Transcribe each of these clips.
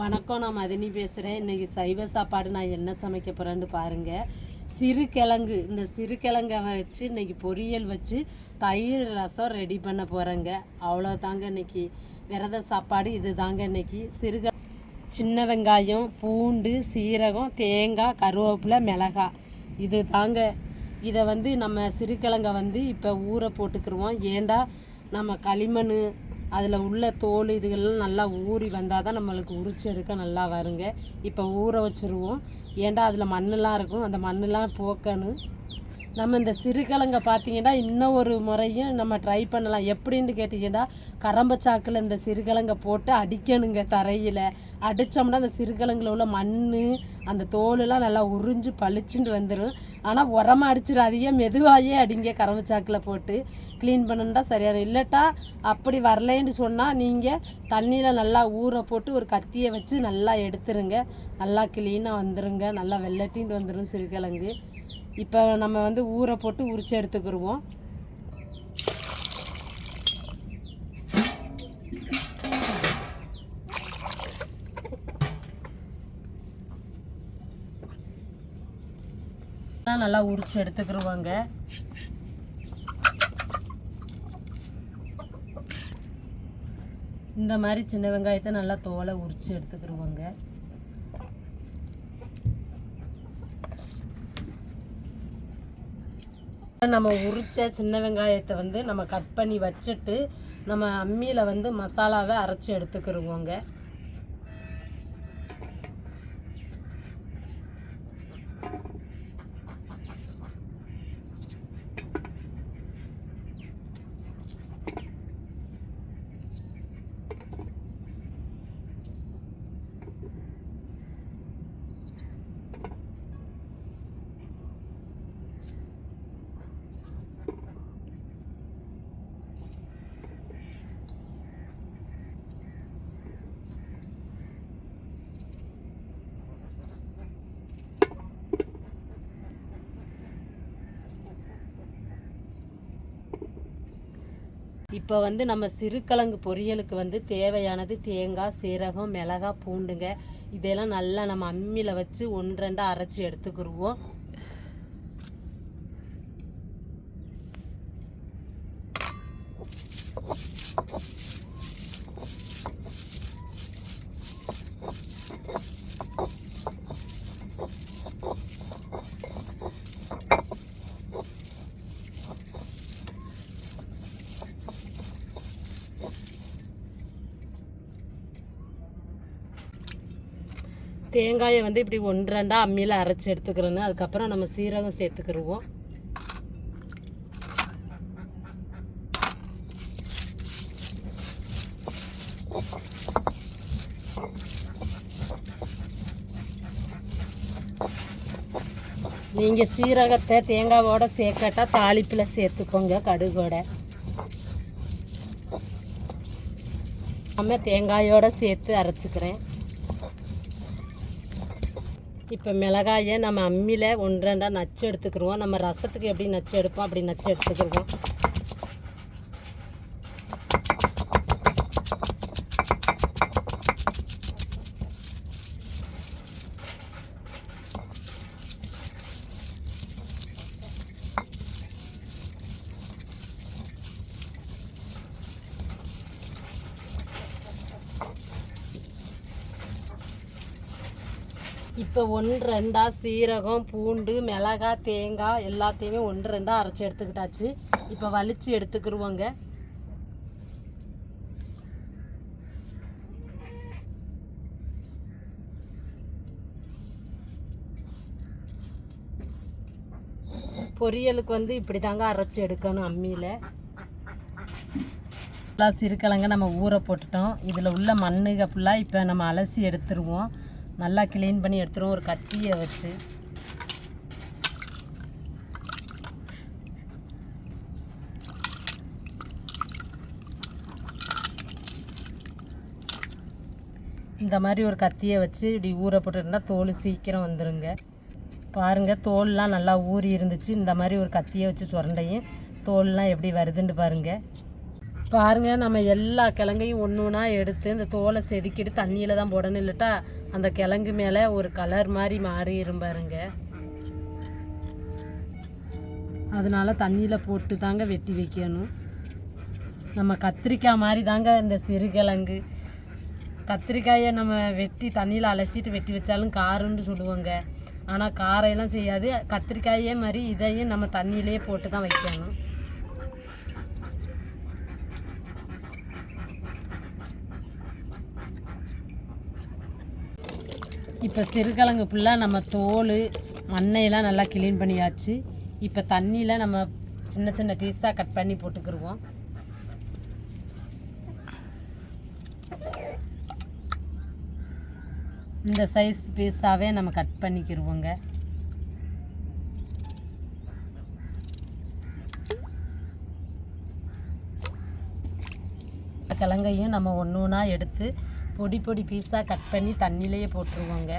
வணக்கம் நான் மதினி பேசுகிறேன் இன்றைக்கி சைவ சாப்பாடு நான் என்ன சமைக்க போகிறேன்னு பாருங்கள் சிறு கிழங்கு இந்த சிறு கிழங்கை வச்சு இன்றைக்கி பொரியல் வச்சு தயிர் ரசம் ரெடி பண்ண போகிறேங்க அவ்வளோ தாங்க இன்னைக்கு. விரத சாப்பாடு இது தாங்க இன்றைக்கி சிறு சின்ன வெங்காயம் பூண்டு சீரகம் தேங்காய் கருவேப்பிலை மிளகாய். இது தாங்க இதை வந்து நம்ம சிறுகிழங்க வந்து இப்போ ஊற போட்டுக்கிருவோம். ஏண்டா நம்ம களிமண் அதில் உள்ள தோல் இதுகள்லாம் நல்லா ஊறி வந்தால் தான் நம்மளுக்கு உரிச்சு எடுக்க நல்லா வருங்க. இப்போ ஊற வச்சுருவோம். ஏன்டா அதில் மண்ணெலாம் இருக்கும். அந்த மண்ணெலாம் போக்கணும். நம்ம இந்த சிறுகிழங்க பார்த்தீங்கன்னா இன்னும் ஒரு முறையும் நம்ம ட்ரை பண்ணலாம். எப்படின்னு கேட்டிங்கன்னா கரம்பச்சாக்கில் இந்த சிறுகிழங்க போட்டு அடிக்கணுங்க தரையில். அடித்தோம்னா அந்த சிறுகிழங்குல உள்ள மண் அந்த தோலெல்லாம் நல்லா உறிஞ்சு பளிச்சுட்டு வந்துடும் ஆனால் உரமாக அடிச்சிடாதீங்க. மெதுவாயே அடிங்க கரம்பச்சாக்கில் போட்டு. க்ளீன் பண்ணணுன்னா சரியான இல்லட்டா அப்படி வரலேன்னு சொன்னால் நீங்கள் தண்ணியில் நல்லா ஊற போட்டு ஒரு கத்தியை வச்சு நல்லா எடுத்துருங்க. நல்லா க்ளீனாக வந்துடுங்க நல்லா வெள்ளட்டின்ட்டு வந்துடும் சிறுகிழங்கு. இப்போ நம்ம வந்து ஊற போட்டு உரிச்சு எடுத்துக்கிடுவோம் நல்லா உரிச்சு எடுத்துக்கிருவாங்க. இந்த மாதிரி சின்ன வெங்காயத்தை நல்லா தோலை உரிச்சு எடுத்துக்கிருவாங்க. நம்ம உரிச்ச சின்ன வெங்காயத்தை வந்து நம்ம கட் பண்ணி வச்சுட்டு நம்ம அம்மியில் வந்து மசாலாவை அரைச்சி எடுத்துக்கிருவோங்க. இப்போ வந்து நம்ம சிறுகிழங்கு பொரியலுக்கு வந்து தேவையானது தேங்காய் சீரகம் மிளகாய் பூண்டுங்க. இதெல்லாம் நல்லா நம்ம அம்மியில் வச்சு ஒன்று அரைச்சி எடுத்துக்கிருவோம். தேங்காயை வந்து இப்படி ஒன்று அம்மியில் அரைச்சி எடுத்துக்கிறோன்னு. அதுக்கப்புறம் நம்ம சீரகம் சேர்த்துக்கிருவோம். நீங்கள் சீரகத்தை தேங்காவோட சேர்க்கட்டா தாளிப்பில் சேர்த்துக்கோங்க கடுகோட. நம்ம தேங்காயோடு சேர்த்து அரைச்சிக்கிறேன். இப்போ மிளகாயை நம்ம அம்மியில் ஒன்று நச்சு எடுத்துக்கிருவோம். நம்ம ரசத்துக்கு எப்படி நச்சு எடுப்போம் அப்படி நச்சு எடுத்துக்கிடுவோம் இப்போ ஒன்று ரெண்டாக சீரகம் பூண்டு மிளகாய் தேங்காய் எல்லாத்தையுமே ஒன்று ரெண்டாக அரைச்சி எடுத்துக்கிட்டாச்சு. இப்போ வலிச்சு எடுத்துக்கிருவோங்க. பொரியலுக்கு வந்து இப்படி தாங்க அரைச்சி எடுக்கணும் அம்மியில். ஃபுல்லாக சிறுக்கிழங்க நம்ம ஊற போட்டுட்டோம். இதில் உள்ள மண்ணுக ஃபுல்லாக இப்போ நம்ம அலசி எடுத்துருவோம். நல்லா க்ளீன் பண்ணி எடுத்துருவோம். ஒரு கத்தியை வச்சு. இந்த மாதிரி ஒரு கத்தியை வச்சு இப்படி ஊற போட்டுருந்தா தோல் சீக்கிரம் வந்துடுங்க பாருங்கள் தோல்லாம் நல்லா ஊறி இருந்துச்சு. இந்த மாதிரி ஒரு கத்தியை வச்சு சுரண்டையும் தோல்லாம் எப்படி வருதுன்னு பாருங்கள் பாருங்க நம்ம எல்லா கிழங்கையும் ஒன்று ஒன்றா எடுத்து இந்த தோலை செதுக்கிட்டு தண்ணியில் தான் போடணும். இல்லட்டா அந்த கிழங்கு மேலே ஒரு கலர் மாதிரி மாறிடும் பாருங்க. அதனால் தண்ணியில் போட்டு தாங்க வெட்டி வைக்கணும். நம்ம கத்திரிக்காய் மாதிரி தாங்க இந்த சிறுகிழங்கு கத்திரிக்காயை நம்ம வெட்டி தண்ணியில் அலசிட்டு வெட்டி வச்சாலும் காருன்னு சொல்லுவோங்க. ஆனால் காரையெல்லாம் செய்யாது. கத்திரிக்காயே மாதிரி இதையும் நம்ம தண்ணியிலே போட்டு தான் வைக்கணும். இப்போ சிறுகிழங்கு ஃபுல்லாக நம்ம தோல் மண்ணையெல்லாம் நல்லா க்ளீன் பண்ணியாச்சு. இப்போ தண்ணியில் நம்ம சின்ன சின்ன பீஸாக கட் பண்ணி போட்டுக்கிருவோம். இந்த சைஸ் பீஸாகவே நம்ம கட் பண்ணிக்கிருவோங்க. கிழங்கையும் நம்ம ஒன்று ஒன்றா எடுத்து பொடி பொடி பீஸாக கட் பண்ணி தண்ணியிலேயே போட்டுருவோங்க.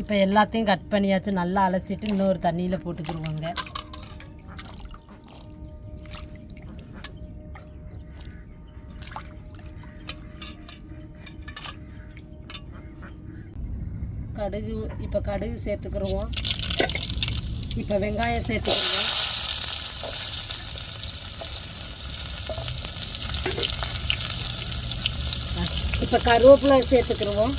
இப்போ எல்லாத்தையும் கட் பண்ணியாச்சு நல்லா அலசிட்டு இன்னொரு தண்ணியில் போட்டுக்கிருவோங்க. கடுகு இப்போ கடுகு சேர்த்துக்கிருவோம். இப்போ வெங்காயம் சேர்த்துக்கிருவோம். இப்போ கருவேப்பிலை சேர்த்துக்கிருவோம்.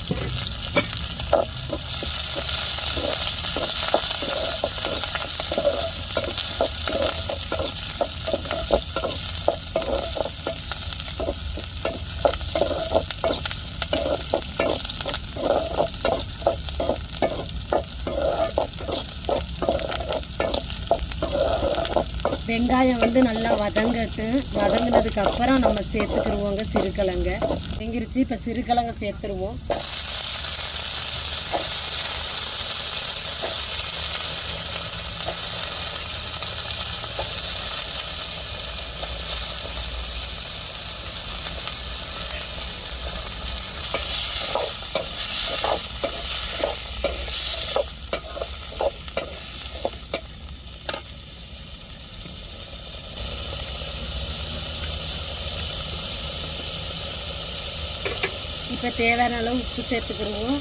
வெங்காயம் வந்து நல்லா வதங்கட்டு. வதங்கினதுக்கப்புறம் நம்ம சேர்த்துக்கிடுவோங்க சிறுக்கிழங்க. வெங்கிருச்சு இப்போ சிறுக்கிழங்க சேர்த்துருவோம். இப்போ தேவையான அளவு உப்பு சேர்த்துக்கிருவோம்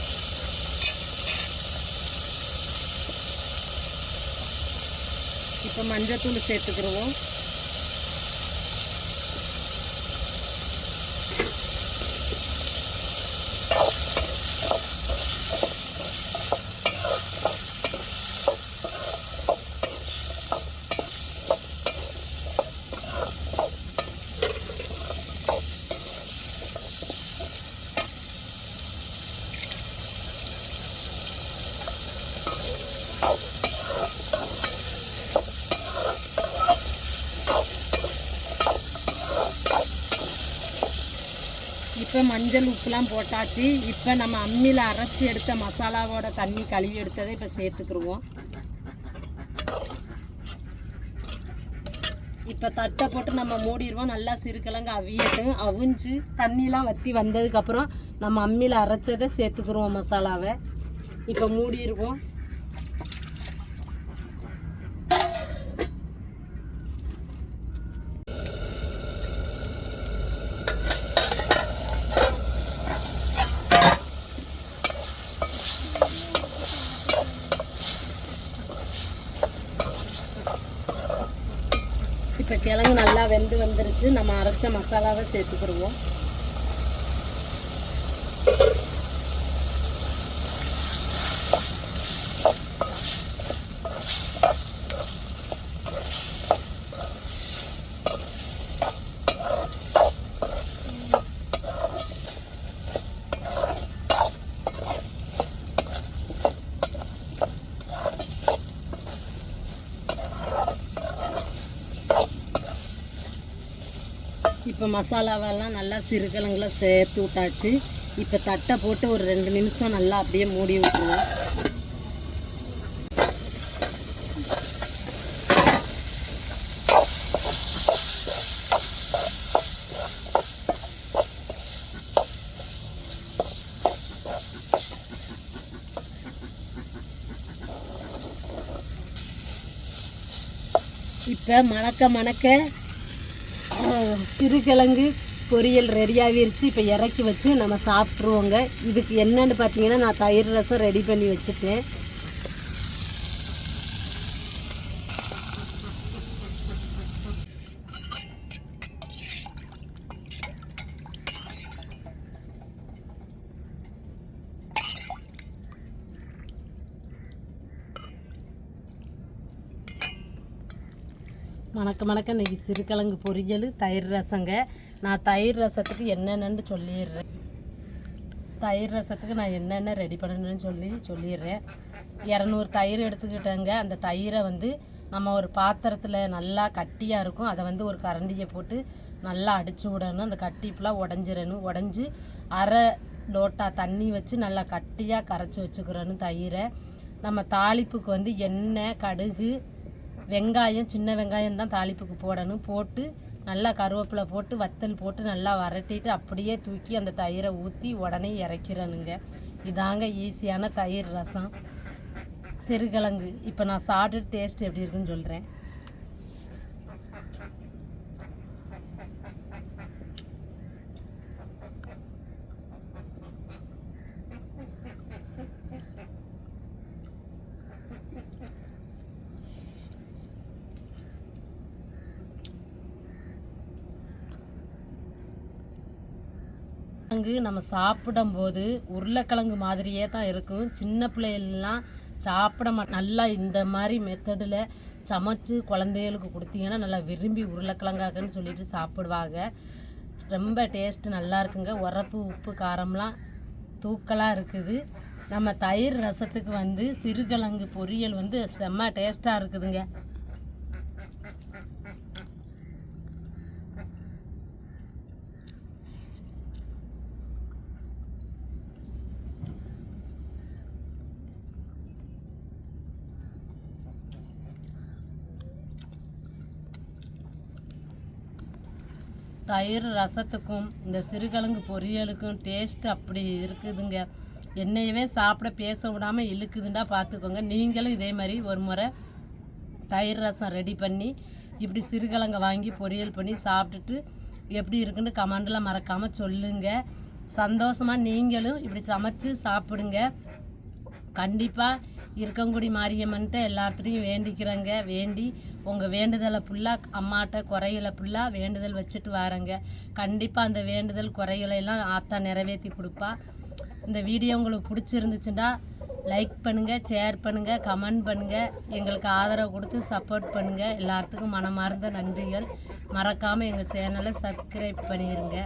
இப்போ மஞ்சத்தூள் சேர்த்துக்கிருவோம் இப்போ மஞ்சள் உப்புலாம் போட்டாச்சு. இப்போ நம்ம அம்மியில் அரைச்சி எடுத்த மசாலாவோட தண்ணி கழுவி எடுத்ததை இப்போ சேர்த்துக்கிடுவோம் இப்போ தட்டை போட்டு நம்ம மூடிடுவோம் நல்லா சிறுக்கிழங்கு அவியட்டும். அவிஞ்சு தண்ணிலாம் வற்றி வந்ததுக்கப்புறம் நம்ம அம்மியில் அரைச்சதை சேர்த்துக்கிருவோம் மசாலாவை. இப்போ மூடிடுவோம் இப்போ கிழங்கு நல்லா வெந்து வந்துருச்சு. நம்ம அரைச்ச மசாலாவை சேர்த்துக்கிடுவோம். இப்போ மசாலாவெல்லாம் நல்லா சிறுகிழங்குலாம் சேர்த்து விட்டாச்சு. இப்போ தட்டை போட்டு ஒரு ரெண்டு நிமிஷம் நல்லா அப்படியே மூடி விட்டுருவோம். இப்போ மணக்க மணக்க சிறுகிழங்கு பொரியல் ரெடியாகிருச்சு இப்போ இறக்கி வச்சு நம்ம சாப்பிட்ருவோங்க இதுக்கு என்னென்னு பார்த்தீங்கன்னா நான் தயிர் ரசம் ரெடி பண்ணி வச்சுட்டேன். வணக்கம் வணக்கம். இன்றைக்கி சிறுகிழங்கு பொரியல் தயிர் ரசங்க. நான் தயிர் ரசத்துக்கு என்னென்னு சொல்லிடுறேன். தயிர் ரசத்துக்கு நான் என்னென்ன ரெடி பண்ணணும்னு சொல்லி சொல்லிடுறேன். இரநூறு தயிர் எடுத்துக்கிட்டேங்க. அந்த தயிரை வந்து நம்ம ஒரு பாத்திரத்தில் நல்லா கட்டியாக இருக்கும். அதை வந்து ஒரு கரண்டியை போட்டு நல்லா அடித்து விடணும். அந்த கட்டி ஃபுல்லாக உடஞ்சிடணும் உடஞ்சி அரை லோட்டா தண்ணி வச்சு நல்லா கட்டியாக கரைச்சி வச்சுக்கிறணும் தயிரை. நம்ம தாளிப்புக்கு வந்து எண்ணெய் கடுகு வெங்காயம் சின்ன வெங்காயம் தான் தாளிப்புக்கு போடணும். போட்டு நல்லா கருவேப்பிலை போட்டு வத்தல் போட்டு நல்லா வரட்டிட்டு அப்படியே தூக்கி அந்த தயிரை ஊற்றி உடனே இறக்கிறனுங்க. இதாங்க ஈஸியான தயிர் ரசம். சிறுகிழங்கு. இப்போ நான் சாப்பிட்டு டேஸ்ட் எப்படி இருக்குன்னு சொல்கிறேன் உருளைக்கிழங்கு நம்ம சாப்பிடும்போது உருளைக்கிழங்கு மாதிரியே தான் இருக்கும். சின்ன பிள்ளைகள்லாம் சாப்பிட மா நல்லா இந்த மாதிரி மெத்தடில் சமைச்சு குழந்தைகளுக்கு கொடுத்தீங்கன்னா நல்லா விரும்பி உருளைக்கிழங்காக்குன்னு சொல்லிட்டு சாப்பிடுவாங்க. ரொம்ப டேஸ்ட்டு நல்லா இருக்குங்க. உரப்பு உப்பு காரம்லாம் தூக்கலாக இருக்குது. நம்ம தயிர் ரசத்துக்கு வந்து சிறுகிழங்கு பொரியல் வந்து செம்ம டேஸ்ட்டாக இருக்குதுங்க. தயிர் ரசத்துக்கும் இந்த சிறுகிழங்கு பொரியலுக்கும் டேஸ்ட் அப்படி இருக்குதுங்க. என்னையவே சாப்பிட பேச விடாமல் இழுக்குதுண்டா பார்த்துக்கோங்க நீங்களும் இதே மாதிரி ஒரு முறை தயிர் ரசம் ரெடி பண்ணி இப்படி சிறுகிழங்க வாங்கி பொரியல் பண்ணி சாப்பிட்டுட்டு எப்படி இருக்குன்னு கமெண்டில் மறக்காமல் சொல்லுங்கள் சந்தோஷமாக நீங்களும் இப்படி சமைச்சு சாப்பிடுங்க. கண்டிப்பாக இருக்கங்குடி மாரியம்மன்ட்ட எல்லாத்துலேயும் வேண்டிக்கிறேங்க. வேண்டி உங்கள் வேண்டுதலை ஃபுல்லாக அம்மாட்ட குறைகளை ஃபுல்லாக வேண்டுதல் வச்சுட்டு வரேங்க. கண்டிப்பாக அந்த வேண்டுதல் குறைகளை எல்லாம் ஆத்தா நிறைவேற்றி கொடுப்பா. இந்த வீடியோ உங்களுக்கு பிடிச்சிருந்துச்சுன்னா லைக் பண்ணுங்கள் ஷேர் பண்ணுங்கள் கமெண்ட் பண்ணுங்கள் எங்களுக்கு ஆதரவு கொடுத்து சப்போர்ட் பண்ணுங்கள் எல்லாத்துக்கும் மனமார்ந்த நன்றிகள். மறக்காமல் எங்கள் சேனலை சப்ஸ்கிரைப் பண்ணிடுங்க